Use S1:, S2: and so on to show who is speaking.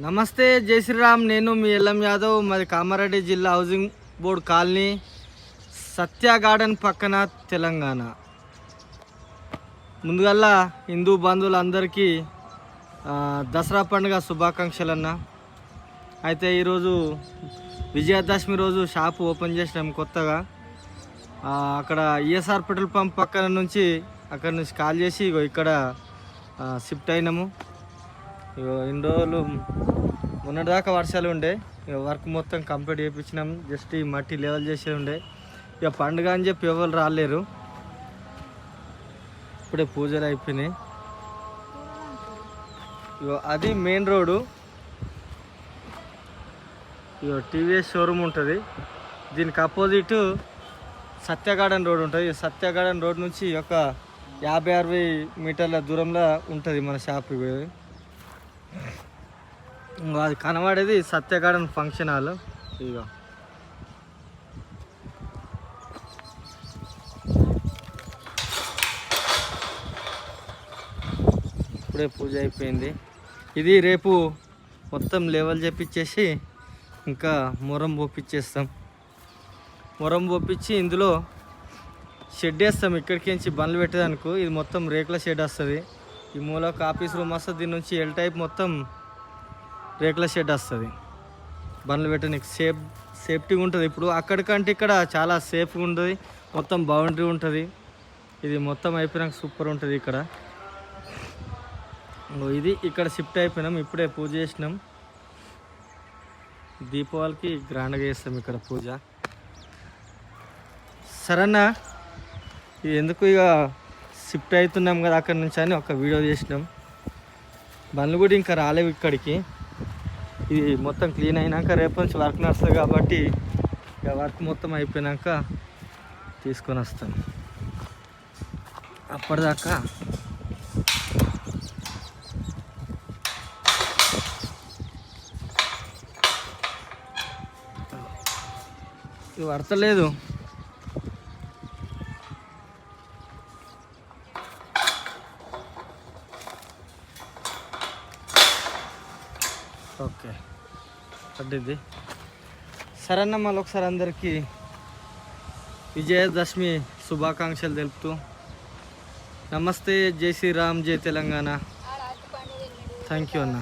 S1: నమస్తే జై శ్రీరామ్. నేను మీ ఎల్ఎం యాదవ్. మాది కామారెడ్డి జిల్లా housing board colony Satya garden పక్కన తెలంగాణ. ముందుగల్లా హిందూ బంధువులందరికీ దసరా పండుగ శుభాకాంక్షలు అన్న అయితే ఈరోజు విజయదశమి రోజు షాప్ ఓపెన్ చేసినాం కొత్తగా. అక్కడ ఈఎస్ఆర్ పెట్రోల్ పంప్ పక్కన నుంచి అక్కడ నుంచి కాల్ చేసి ఇక్కడ షిఫ్ట్ అయినాము. ఇన్ని రోజులు మొన్నటిదాకా వర్షాలు ఉండే. ఇక వర్క్ మొత్తం కంప్లీట్ చేయించినాం జస్ట్ ఈ మట్టి లెవెల్ చేసే ఉండే. ఇక పండుగ అని చెప్పి ఎవరు రాలేరు. ఇప్పుడే పూజలు అయిపోయినాయి. ఇగో అది మెయిన్ రోడ్డు. ఇగో టీవీఎస్ షోరూమ్ ఉంటుంది. దీనికి అపోజిట్ సత్య గార్డెన్ రోడ్ ఉంటుంది. ఈ సత్య గార్డెన్ రోడ్ నుంచి ఒక యాభై అరవై మీటర్ల దూరంలో ఉంటుంది మన షాప్ ఇవి అది కనబడేది సత్య గార్డెన్ ఫంక్షన్ హాల్. ఇక ఇప్పుడే పూజ అయిపోయింది. ఇది రేపు మొత్తం లెవెల్ చేపించేసి ఇంకా మొరం పోపించేస్తాం మొరం పోపించి ఇందులో షెడ్ వేస్తాం. ఇక్కడికి నుంచి బండ్లు పెట్టేదానికి. ఇది మొత్తం రేకుల షెడ్ వస్తుంది. ఈ మూల ఒక ఆఫీస్ రూమ్ వస్తుంది దీని నుంచి ఎల్ టైప్ మొత్తం రేకుల షెడ్ వస్తుంది. బండ్లు పెట్టడానికి సేఫ్ సేఫ్టీగా ఉంటుంది. ఇప్పుడు అక్కడికంటే ఇక్కడ చాలా సేఫ్గా ఉంటుంది మొత్తం బౌండరీ ఉంటుంది. ఇది మొత్తం అయిపోయినాక సూపర్ ఉంటుంది ఇక్కడ. ఇది ఇక్కడ షిఫ్ట్ అయిపోయినాం ఇప్పుడే పూజ చేసినాం. దీపావళికి గ్రాండ్గా చేస్తాం ఇక్కడ పూజ. సరేనా? ఇది ఎందుకు ఇక షిఫ్ట్ అవుతున్నాం కదా అక్కడి నుంచి అని ఒక వీడియో చేసినాం. బండ్లు కూడా ఇంకా రాలేవు ఇక్కడికి. ఇది మొత్తం క్లీన్ అయినాక రేపు నుంచి వర్క్ నడుస్తుంది కాబట్టి ఇక వర్క్ మొత్తం అయిపోయినాక తీసుకొని వస్తాను. అప్పటిదాకా ఇది పడతలేదు ఓకే. పడ్డది అన్న మళ్ళీ ఒకసారి అందరికీ విజయదశమి శుభాకాంక్షలు తెలుపుతూ నమస్తే జై శ్రీరామ్ జై తెలంగాణ. థ్యాంక్ యూ అన్న.